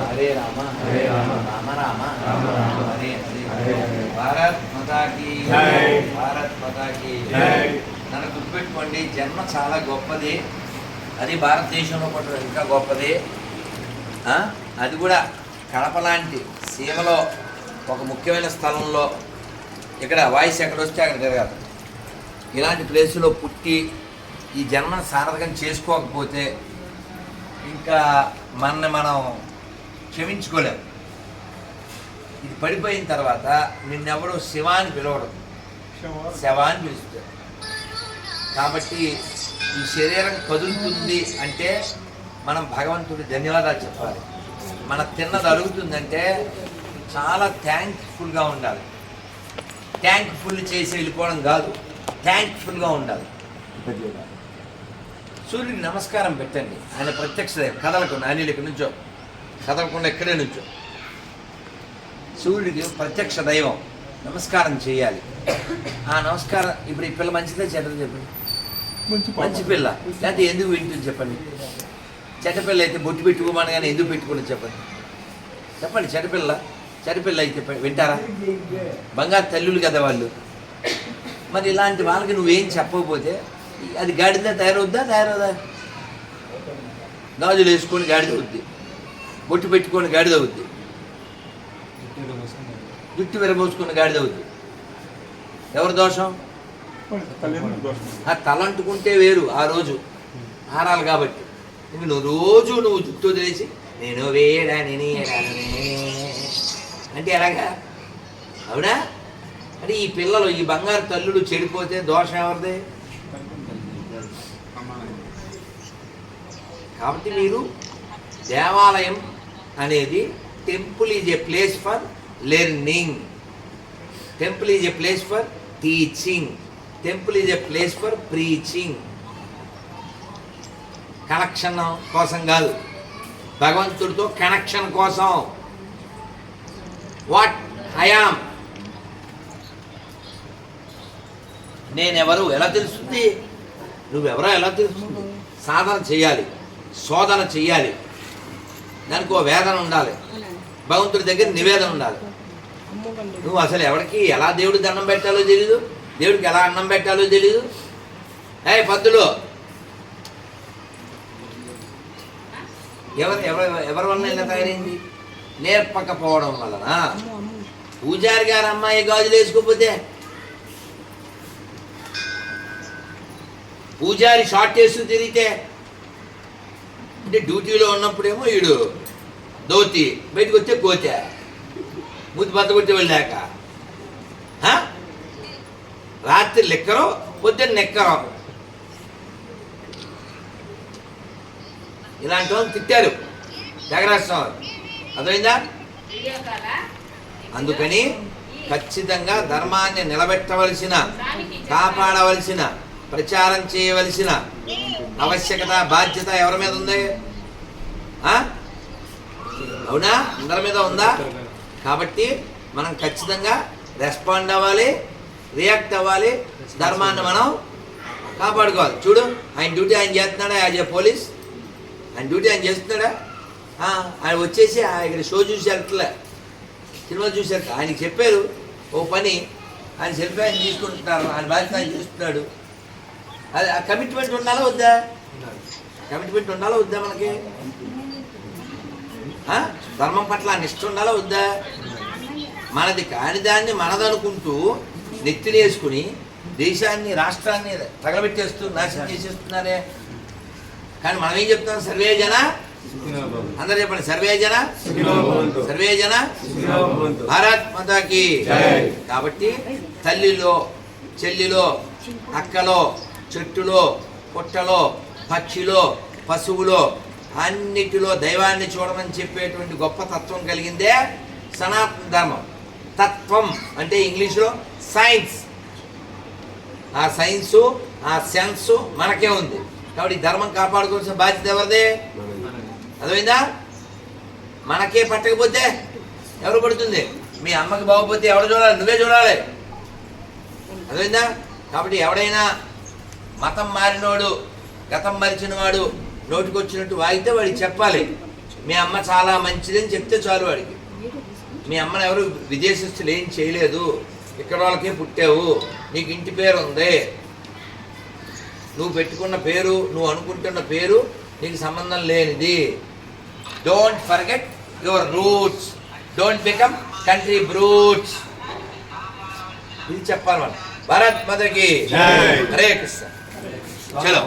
హరే రామ హరే రామ. రామ రామ రామ రామ. హరే హరే. భారత్ మాతాకి. భారత్ మాతాకి. నన్ను గుర్తుపెట్టుకోండి జన్మ చాలా గొప్పది అది భారతదేశంలో కూడా ఇంకా గొప్పది? అది కూడా కడప లాంటి సీమలో ఒక ముఖ్యమైన స్థలంలో ఇక్కడ వాయిస్ ఎక్కడ వస్తే అక్కడ తిరగాలి ఇలాంటి ప్లేసులో పుట్టి ఈ జన్మను సార్థకం చేసుకోకపోతే ఇంకా మనని మనం క్షమించుకోలేం. ఇది పడిపోయిన తర్వాత నిన్నెవడో శివ అని పిలవడం. శవ అని పిలుస్తారు. కాబట్టి ఈ శరీరం కదులుతుంది అంటే మనం భగవంతుడి ధన్యవాదాలు చెప్పాలి. మన తిన్నది అరుగుతుందంటే చాలా థ్యాంక్ఫుల్గా ఉండాలి. థ్యాంక్ఫుల్ చేసి వెళ్ళిపోవడం కాదు. థ్యాంక్ఫుల్గా ఉండాలి. సూర్యుడికి నమస్కారం పెట్టండి. ఆయన ప్రత్యక్ష అనిల్ ఇక్కడ నుంచో. కదలకుండా ఇక్కడే నుంచో. సూర్యుడికి ప్రత్యక్ష దైవం. నమస్కారం చేయాలి. ఆ నమస్కారం ఇప్పుడు ఈ పిల్ల మంచిదే చెడ్డది చెప్పండి. మంచి పిల్ల. లేకపోతే ఎందుకు వింటుంది చెప్పండి. చెడ్డ పిల్ల అయితే బొట్టు పెట్టుకోమని కానీ ఎందుకు పెట్టుకోలేదు చెప్పండి. చెప్పండి చెడ్డపిల్ల చెడ్డపిల్ల అయితే వింటారా? బంగారు తల్లులు కదా వాళ్ళు. మరి ఇలాంటి వాళ్ళకి నువ్వేం చెప్పకపోతే అది గాడిద తయారవుద్దా తయారవుదా? గాజులు వేసుకొని గాడిద అవుద్ది. బొట్టు పెట్టుకొని గాడిద అవుద్ది. జుట్టు విరబోసుకుని గాడిద అవుద్ది? ఎవరి దోషం? ఆ తల అంటుకుంటే వేరు ఆ రోజు. ఆరాలి కాబట్టి. ఇంక నువ్వు రోజు నువ్వు జుట్టు వదిలేసి నేను వేయడాని నీడనే. అంటే ఎలాగా? అవునా? అంటే ఈ పిల్లలు ఈ బంగారు తల్లులు చెడిపోతే దోషం ఎవరిదే? కాబట్టి మీరు దేవాలయం అనేది temple is a place for learning temple is a place for teaching temple is a place for preaching connection కోసం కాదు. భగవంతుడితో కనెక్షన్ కోసం. వాట్ ఐఆమ్ నేనెవరు ఎలా తెలుస్తుంది? నువ్వెవరో ఎలా తెలుస్తుంది? సాధన చేయాలి. శోధన చేయాలి. దానికి ఓ వేదన ఉండాలి. భగవంతుడి దగ్గర నివేదన ఉండాలి. నువ్వు అసలు ఎవరికి ఎలా దేవుడికి దండం పెట్టాలో తెలీదు? దేవుడికి ఎలా అన్నం పెట్టాలో తెలీదు? ఏ పద్దులు. ఎవరు ఎవరు ఎవరి వలన ఇలా తయారైంది? నేర్పకపోవడం వలన. పూజారి గారు అమ్మాయి గాజులు వేసుకోకపోతే? పూజారి షార్ట్ చేస్తూ తిరిగితే? అంటే డ్యూటీలో ఉన్నప్పుడేమో వీడు ధోతి బయటకు వచ్చే కోతే. ముద్దు బద్ద కొట్టి వెళ్ళాక. రాత్రి లెక్కరు పొద్దున్న నెక్కరు. ఇలాంటి వాళ్ళు తిట్టారు. జగరాష్ట్రం అర్థమైందా? అందుకని ఖచ్చితంగా ధర్మాన్ని నిలబెట్టవలసిన కాపాడవలసిన ప్రచారం చేయవలసిన ఆవశ్యకత బాధ్యత ఎవరి మీద ఉంది? అవునా? అందరి మీద ఉందా? కాబట్టి మనం ఖచ్చితంగా రెస్పాండ్ అవ్వాలి రియాక్ట్ అవ్వాలి ధర్మాన్ని మనం కాపాడుకోవాలి. చూడు ఆయన డ్యూటీ ఆయన చేస్తున్నాడా? As a police. ఆయన డ్యూటీ ఆయన చేస్తున్నాడా? ఆయన వచ్చేసి ఆయన ఇక్కడ షో చూసి వెళ్తలే సినిమా చూశారు ఆయనకి చెప్పారు ఓ పని ఆయన సెల్ఫీ ఆయన తీసుకుంటున్నారు ఆయన బాధ్యత ఆయన చేస్తున్నాడు. అది ఆ కమిట్మెంట్ ఉండాలా వద్దా? కమిట్మెంట్ ఉండాలా వద్దా మనకి? ధర్మం పట్ల ఆ నిష్ఠ ఉండాలా వద్దా? మనది కాని దాన్ని మనదనుకుంటూ నెత్తిని వేసుకుని దేశాన్ని రాష్ట్రాన్ని తగలబెట్టేస్తూ నాశనం చేసేస్తున్నారే. కానీ మనం ఏం చెప్తాం? సర్వే జన? అందరు చెప్పండి. సర్వే జన? సర్వే జన? భారత్ మాతాకి. కాబట్టి తల్లిలో చెల్లిలో అక్కలో చెట్టులో పుట్టలో పక్షిలో పశువులో అన్నిటిలో దైవాన్ని చూడమని చెప్పేటువంటి గొప్ప తత్వం కలిగిందే సనాతన ధర్మం. తత్వం అంటే ఇంగ్లీష్లో సైన్స్. ఆ సైన్సు ఆ సెన్సు మనకే ఉంది. కాబట్టి ధర్మం కాపాడుకోవాల్సిన బాధ్యత ఎవరిదే? అర్థమైందా? మనకే పట్టకపోతే ఎవరు పడుతుంది? మీ అమ్మకి బాగోపోతే ఎవరు చూడాలి? నువ్వే చూడాలి. అర్థమైందా? కాబట్టి ఎవడైనా మతం మారినోడు గతం మరిచిన వాడు నోటికొచ్చినట్టు వాగితే వాడికి చెప్పాలి. మీ అమ్మ చాలా మంచిదని చెప్తే చాలు వాడికి. మీ అమ్మని ఎవరు విదేశస్తులు ఏం చేయలేదు. ఇక్కడ వాళ్ళకే పుట్టావు. నీకు ఇంటి పేరు ఉంది. నువ్వు పెట్టుకున్న పేరు నువ్వు అనుకుంటున్న పేరు నీకు సంబంధం లేనిది. Don't forget your roots don't become country brutes ఇది చెప్పాలి మనం. భారత్ మదకి. హరే కృష్ణ. చలో